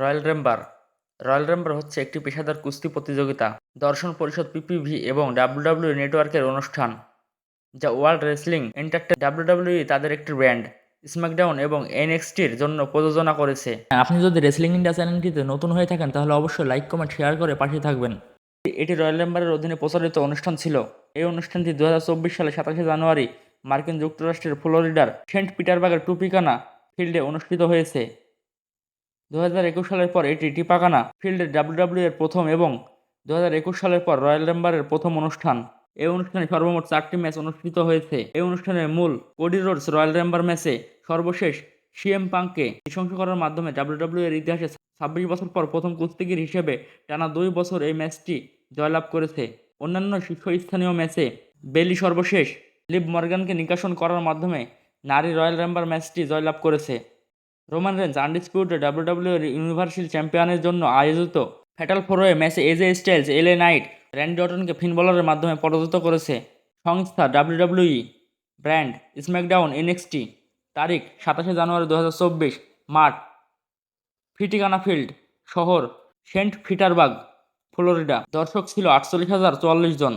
Royal রেম্বার। Royal রেম্বার হচ্ছে একটি পেশাদার কুস্তি প্রতিযোগিতা দর্শন পরিষদ পিপিভি এবং ডাব্লিউডাব্লিউ নেটওয়ার্কের অনুষ্ঠান যা ওয়ার্ল্ড রেসলিং এন্টারটেন ডাব্লিউডাব্লিউই তাদের একটি ব্র্যান্ড স্ম্যাকডাউন এবং এনএক্সটির জন্য প্রযোজনা করেছে। আপনি যদি রেসলিং ইন্ডিয়া চ্যানেলটিতে নতুন হয়ে থাকেন তাহলে অবশ্যই লাইক কমেন্ট শেয়ার করে পাশে থাকবেন। এটি রয়্যাল রেম্বারের অধীনে প্রচারিত অনুষ্ঠান ছিল। এই অনুষ্ঠানটি দু হাজার চব্বিশ সালে সাতাশে জানুয়ারি মার্কিন যুক্তরাষ্ট্রের ফ্লোরিডার সেন্ট পিটারবার্গের টুপিকানা ফিল্ডে অনুষ্ঠিত হয়েছে। দু হাজার একুশ সালের পর এটি টিপাকানা ফিল্ডে ডাব্লিউডাব্লিউ এর প্রথম এবং দু হাজার একুশ সালের পর রয়্যাল রেম্বারের প্রথম অনুষ্ঠান। এই অনুষ্ঠানে সর্বমোট চারটি ম্যাচ অনুষ্ঠিত হয়েছে। এই অনুষ্ঠানের মূল কোডি রোডস রয়্যাল রেম্বার ম্যাচে সর্বশেষ সিএম পাঙ্ককে নৃশংস করার মাধ্যমে ডাব্লিউডাব্লিউ এর ইতিহাসে ছাব্বিশ বছর পর প্রথম কুস্তিগির হিসেবে টানা দুই বছর এই ম্যাচটি জয়লাভ করেছে। অন্যান্য শীর্ষস্থানীয় ম্যাচে বেলি সর্বশেষ লিভ মর্গানকে নিকাশন করার মাধ্যমে নারী রয়্যাল রেম্বার ম্যাচটি জয়লাভ করেছে। Roman Reigns undisputed WWE universal চ্যাম্পিয়নের জন্য আয়োজিত ফ্যাটাল ফোরওয়ে ম্যাচে এজে স্টাইলস, এলে নাইট, র্যান্ডি অটনকে ফিন বলারের মাধ্যমে পরাজিত করেছে। সংস্থা ডাব্লিউডাব্লিউই ব্র্যান্ড স্ম্যাকডাউন এনএক্সটি তারিখ সাতাশে জানুয়ারি দু হাজার চব্বিশ, মাঠ, ফিটিকানা ফিল্ড শহর সেন্ট পিটারবার্গ, ফ্লোরিডা। দর্শক ছিল আটচল্লিশ হাজার চুয়াল্লিশ জন।